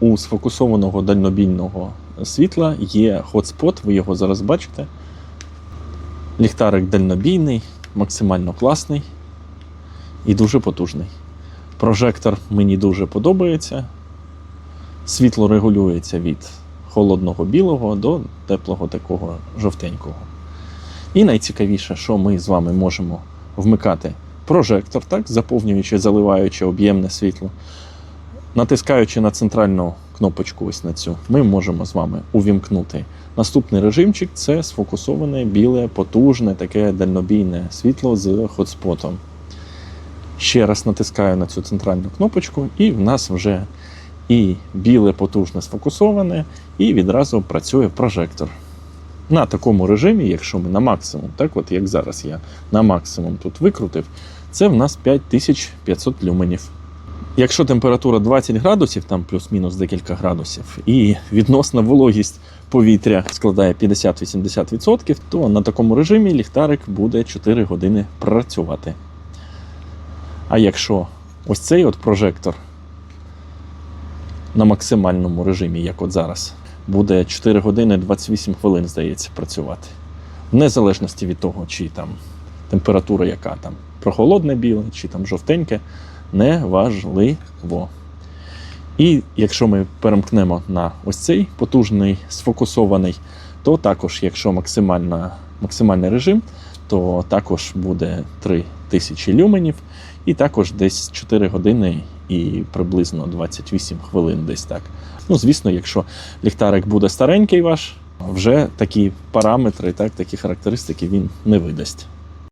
у сфокусованого дальнобійного світла є хотспот, ви його зараз бачите. Ліхтарик дальнобійний, максимально класний і дуже потужний. Прожектор мені дуже подобається. Світло регулюється від холодного білого до теплого такого жовтенького. І найцікавіше, що ми з вами можемо вмикати прожектор, так, заповнюючи, заливаючи об'ємне світло. Натискаючи на центральну кнопочку, ось на цю, ми можемо з вами увімкнути наступний режимчик це сфокусоване біле, потужне, таке дальнобійне світло з хотспотом. Ще раз натискаю на цю центральну кнопочку, і в нас вже і біле потужне сфокусоване, і відразу працює прожектор. На такому режимі, якщо ми на максимум, так от як зараз я на максимум тут викрутив, це в нас 5500 люменів. Якщо температура 20 градусів, там плюс-мінус декілька градусів, і відносна вологість повітря складає 50-80%, то на такому режимі ліхтарик буде 4 години працювати. А якщо ось цей от прожектор на максимальному режимі, як от зараз, буде 4 години 28 хвилин, здається, працювати. В незалежності від того, чи там температура яка там прохолодне біле, чи там жовтеньке, неважливо. І якщо ми перемкнемо на ось цей потужний сфокусований, то також, якщо максимальна, максимальний режим, то також буде 3000 люменів, і також десь 4 години і приблизно 28 хвилин десь так. Ну, звісно, якщо ліхтарик буде старенький ваш, вже такі параметри, так, такі характеристики він не видасть.